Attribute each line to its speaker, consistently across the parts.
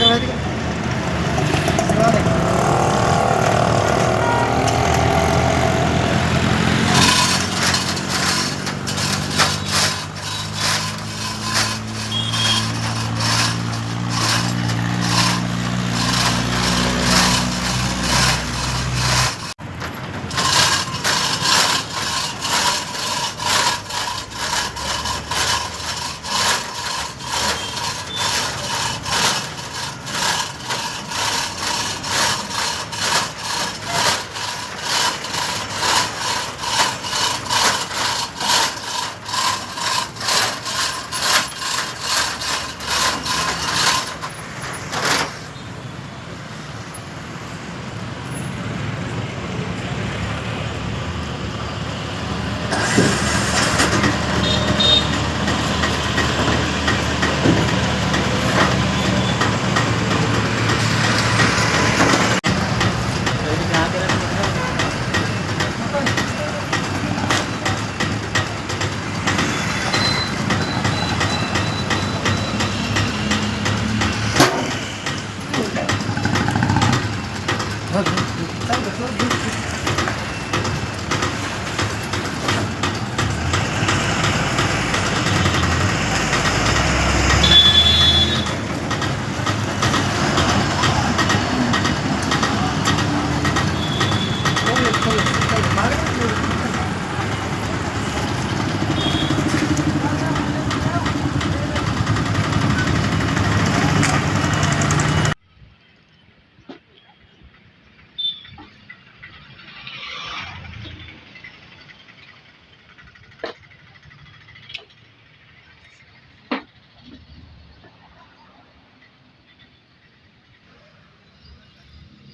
Speaker 1: ভাই काय करायचं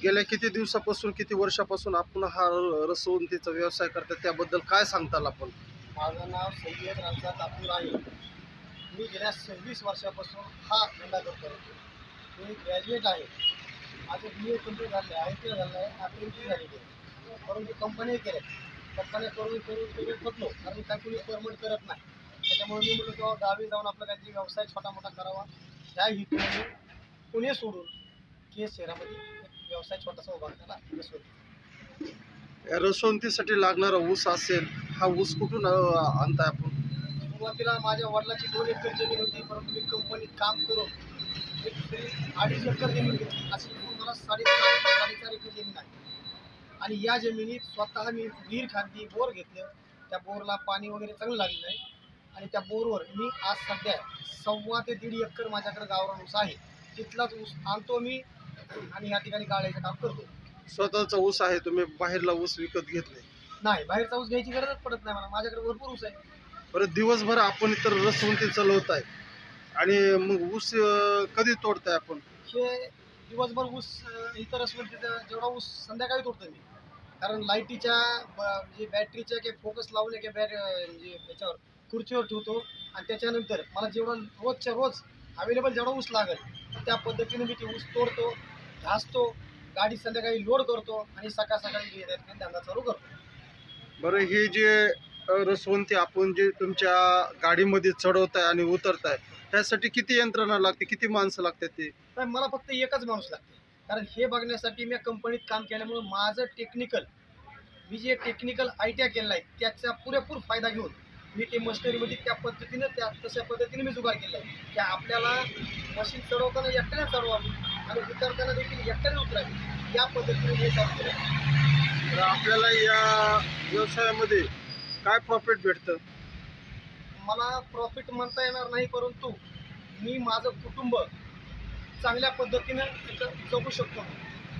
Speaker 1: गेल्या किती दिवसापासून किती वर्षापासून आपण हा रसवून रसवंतीचा व्यवसाय करतात त्याबद्दल काय सांगताल आपण?
Speaker 2: माझं नाव सय्यद रामचा तापूर आहे. मी गेल्या सव्वीस वर्षापासून हा धंदा करतो. मी ग्रॅज्युएट आहे. माझं बी ए कंप्लीट झालं आहे आय टी झालं आहे आपली झालेली आहे. परंतु कंपनी केले. कंपन्या करून करून करून थकलो कारण काय कोणी परमट करत नाही. त्याच्यामुळे मी म्हणतो तेव्हा गावी जाऊन आपला काहीतरी व्यवसाय छोटा मोठा करावा. त्या हेतूने कुणी पुणे सोडून केस शहरामध्ये व्यवसाय छोटासा उभा रसवंती.
Speaker 1: रसवंतीसाठी लागणारा ऊस असेल हा ऊस कुठून आणताय आपण?
Speaker 2: सुरुवातीला माझ्या वडिलाची दोन एकर जमीन होती परंतु मी कंपनीत काम करून एक अडीच एकर जमीन घेतली. अशी मला साडेचार साडेचार एकर जमीन आहे. आणि या जमिनीत स्वतः मी विहीर खांदी बोर घेतलं. त्या बोरला पाणी वगैरे चांगलं लागलेलं आहे आणि त्या बोरवर मी आज सध्या सव्वा ते दीड एकर माझ्याकडे गावरान ऊस आहे. तिथलाच ऊस आणतो मी. आणि या ठिकाणी गाळ्याचं काम करतो.
Speaker 1: स्वतःचा ऊस आहे तुम्ही बाहेरला ऊस विकत घेतले.
Speaker 2: नाही बाहेरचा ऊस घ्यायची गरजच पडत नाही मला. माझ्याकडे भरपूर ऊस आहे.
Speaker 1: बरं दिवसभर आपण इतर रसवंती चालवत आहे आणि मग ऊस अं, कधी तोडताय आपण?
Speaker 2: हे दिवसभर ऊस अं, इतर रसवंतीचा जेवढा ऊस संध्याकाळी तोडतो मी. कारण लाईटीच्या ब- म्हणजे बॅटरीच्या काही फोकस लावले की बॅट म्हणजे याच्यावर खुर्चीवर ठेवतो. आणि त्याच्यानंतर मला जेवढं रोजच्या रोज अवेलेबल जेवढा ऊस लागेल त्या पद्धतीने मी ते ऊस तोडतो. घासतो गाडी संध्याकाळी लोड करतो आणि सकाळ सकाळी धंदा चालू करतो.
Speaker 1: बरं हे जे रसवंती आपण जे तुमच्या गाडीमध्ये चढवताय आणि उतरताय त्यासाठी किती यंत्रणा लागते किती माणसं लागतात ते?
Speaker 2: मला फक्त एकच माणूस लागते. कारण हे बघण्यासाठी मी कंपनीत काम केल्यामुळे माझं टेक्निकल मी जे टेक्निकल आयडिया केलेला आहे त्याचा पुरेपूर फायदा घेऊन मी ते मशिनरीमध्ये त्या पद्धतीनं त्या तशा पद्धतीने मी जुगाड केला आहे. की आपल्याला मशीन चढवताना एकट्याने चढवावी आणि उतरताना देखील एकट्याने उतरावी. या पद्धतीने हे आहे.
Speaker 1: तर आपल्याला या व्यवसायामध्ये काय प्रॉफिट भेटतं?
Speaker 2: मला प्रॉफिट म्हणता येणार नाही परंतु मी माझं कुटुंब चांगल्या पद्धतीनं जगू शकतो.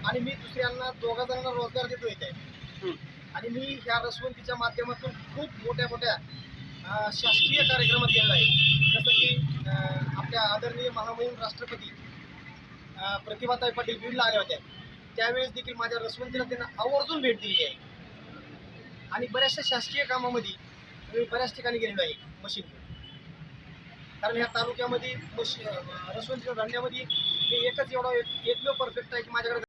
Speaker 2: आणि मी दुसऱ्यांना दोघा जणांना रोजगार देतो
Speaker 1: हं.
Speaker 2: आणि मी ह्या रसवंतीच्या माध्यमातून खूप मोठ्या मोठ्या शासकीय कार्यक्रमात गेलेलो आहे. जसं की आपल्या आदरणीय महामहिम राष्ट्रपती प्रतिभाताई पाटील बीडला आल्या होत्या. त्यावेळेस देखील माझ्या रसवंतीला त्यांना आवर्जून भेट दिली आहे. आणि बऱ्याचशा शासकीय कामामध्ये मी बऱ्याच ठिकाणी गेलेलो आहे मशीन कारण ह्या तालुक्यामध्ये मशी रसवंतीच्या धंद्यामध्ये मी एकच एवढा एक- एकमेव परफेक्ट आहे की माझ्याकडे